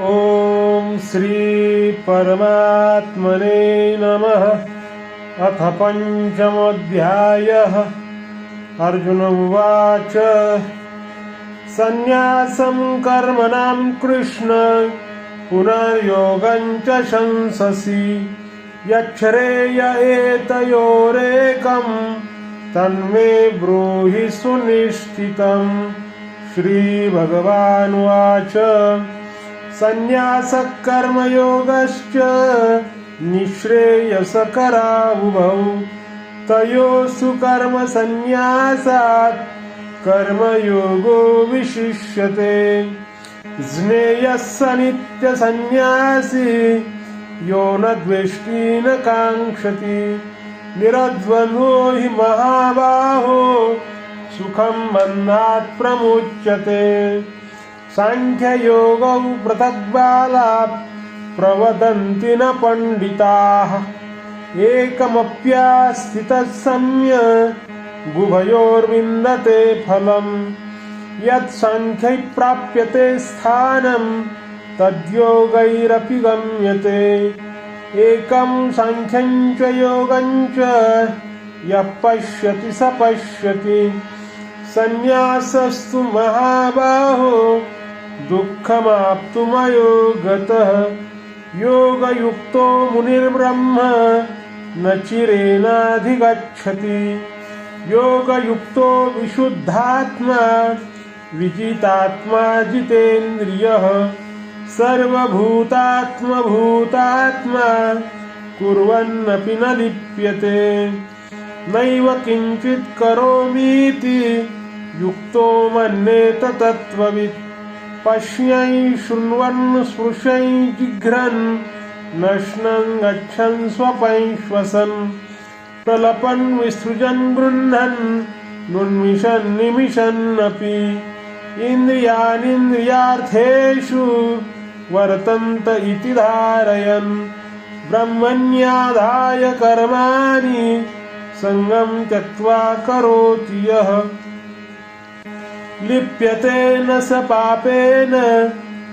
ॐ श्री परमात्मने नमः। अथ पञ्चमोऽध्यायः। अर्जुन उवाच। सन्न्यासं कर्मणां कृष्ण पुनर्योगं च शंससि। यच्छ्रेय एतयोरेकं तन्मे ब्रूहि सुनिश्चितम्। श्रीभगवानुवाच। सन्न्यासः कर्मयोगश्च निःश्रेयसकरावुभौ तयोस्तु कर्मयोगो विशिष्यते। ज्ञेयः स नित्यसन्न्यासी यो न द्वेष्टि न काङ्क्षति। निरध्वनो हि महाबाहो सुखं बन्धात् प्रमुच्यते। साङ्ख्ययोगौ पृथग्बालात् प्रवदन्ति न पण्डिताः। एकमप्यास्थितः सम्य फलम्। यत् साङ्ख्यै प्राप्यते स्थानं तद्योगैरपि गम्यते। एकं साङ्ख्यं च योगं च यः पश्यति स पश्यति। सन्न्यासस्तु महाबाहो दुःखमाप्तुमयो गतः योगयुक्तो मुनिर्ब्रह्म न चिरेणाधिगच्छति। योगयुक्तो विशुद्धात्मा विजितात्मा जितेन्द्रियः। सर्वभूतात्मभूतात्मा कुर्वन्नपि न लिप्यते। नैव किञ्चित् करोमीति युक्तो मन्येत तत्त्ववित्। पश्यै शृण्वन् स्पृशै जिघ्रन् नश्नन् गच्छन् स्वपैश्वसन् प्रलपन् विसृजन् गृह्णन् नुन्मिषन् निमिषन्नपि। इन्द्रियानिन्द्रियार्थेषु वर्तन्त इति धारयन्। ब्रह्मण्यादाय कर्माणि सङ्गं त्यक्त्वा करोति यः लिप्यते न स पापेन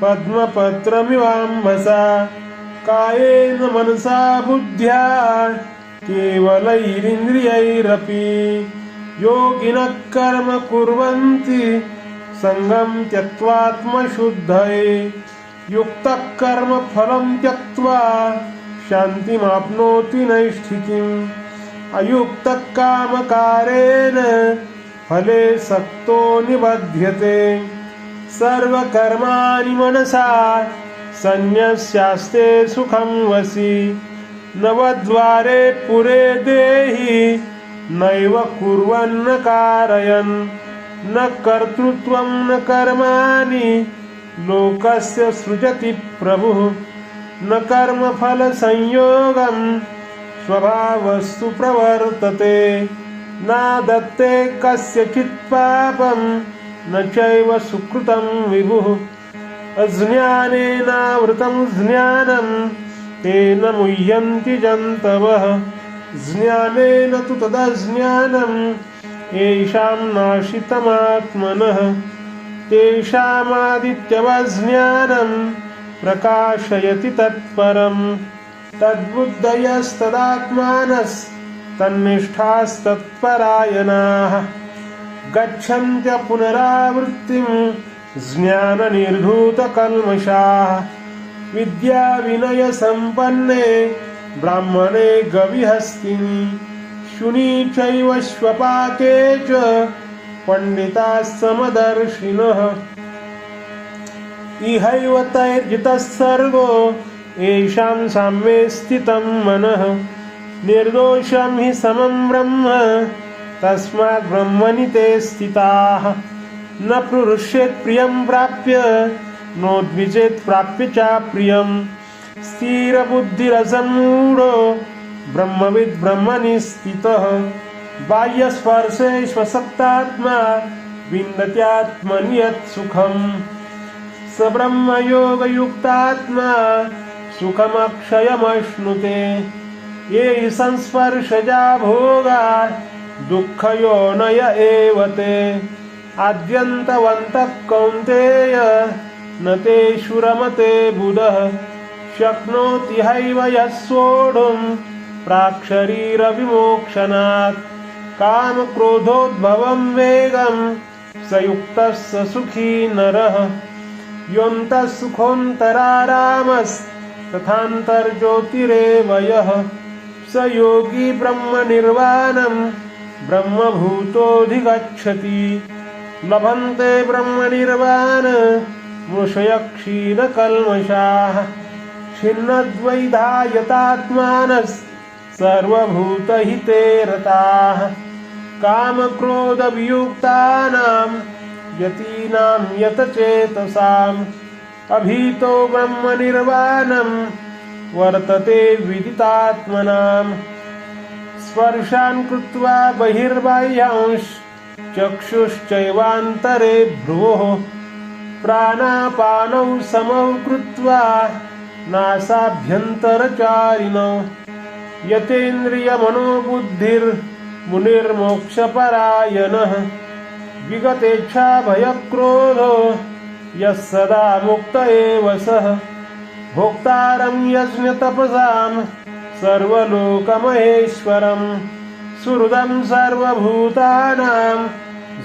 पद्मपत्रमिवाम्भसा कायेन मनसा बुद्ध्या केवलैरिन्द्रियैरपि योगिनः कर्म कुर्वन्ति सङ्गं त्यक्त्वात्मशुद्धये। युक्तः कर्म फलं त्यक्त्वा शान्तिमाप्नोति नैष्ठिकीम्। अयुक्तः कामकारेण फले सक्तो निबध्यते. सर्वकर्माणि मनसा संन्यस्यास्ते सुखं वसि. नवद्वारे पुरे देहि नैव कुर्वन्न कारयन्. न कर्तृत्वं न कर्माणि लोकस्य सृजति प्रभुः. न कर्मफलसंयोगं स्वभावस्तु प्रवर्तते. न दत्ते कस्यचित् पापं न चैव सुकृतं विभुः। अज्ञानेनावृतं ज्ञानं तेन मुह्यन्ति जन्तवः। ज्ञानेन तु तदज्ञानं येषां नाशितमात्मनः। तेषामादित्यवज्ञानं प्रकाशयति तत्परम् तन्निष्ठास्तत्परायणाः। गच्छन्त्य पुनरावृत्तिं ज्ञाननिर्धूतकल्मषाः। विद्याविनयसम्पन्ने ब्राह्मणे गविहस्तिनि। शुनी चैव श्वपाके च पण्डिताः समदर्शिनः इहैव तैर्जितः सर्गो येषां साम्ये स्थितं मनः। निर्दोषं हि समं ब्रह्म तस्मात् ब्रह्मणि ते स्थिताः। न प्रुरुष्येत् प्रियं प्राप्य नोद्विजेत् प्राप्य च प्रियं। स्थिरबुद्धिरसमूढो ब्रह्मविद् ब्रह्मणि स्थितः। बाह्यस्पर्शे स्वसक्तात्मा विन्दत्यात्मनि यत् सुखम्। स ब्रह्मयोगयुक्तात्मा सुखमक्षयमश्नुते। ये संस्पर्शजा भोगा दुःखयोनय एव ते आद्यन्तवन्तः कौन्तेय न ते शुरमते बुधः। शक्नोति हैव यः सोढुं प्राक्शरीरविमोक्षणात् कामक्रोधोद्भवं वेगं स युक्तः स सुखी नरः। योऽन्तः सुखोऽन्तरारामस्तथान्तर्ज्योतिरेव यः। स योगी ब्रह्मनिर्वाणं ब्रह्मभूतोऽधिगच्छति। लभन्ते ब्रह्मनिर्वाण मृषय क्षीणकल्मषाः छिन्नद्वैधायतात्मानः सर्वभूतहिते रताः। कामक्रोधवियुक्तानां यतीनां यतचेतसाम्। अभीतो ब्रह्मनिर्वाणं वर्तते विदितात्मनाम् स्पर्शान् कृत्वा बहिर्बाह्यांश चक्षुश्चैवान्तरे भ्रुवोः। प्राणापानौ समौ कृत्वा नासाभ्यन्तरचारिणौ। यतेन्द्रियमनोबुद्धिर्मुनिर्मोक्षपरायणः। विगतेच्छाभयक्रोधो यः सदा मुक्त एव सः। भोक्तारं यज्ञतपसां सर्वलोकमहेश्वरं सुहृदं सर्वभूतानां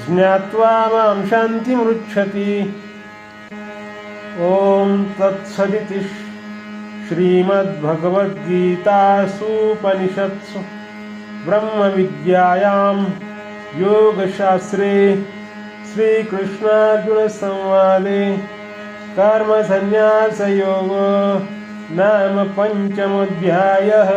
ज्ञात्वा मां शान्तिमृच्छति ॐ तत्सदिति श्रीमद्भगवद्गीतासूपनिषत्सु ब्रह्मविद्यायां योगशास्त्रे श्रीकृष्णार्जुनसंवादे कर्मसन्न्यासयोगो नाम पञ्चमोऽध्यायः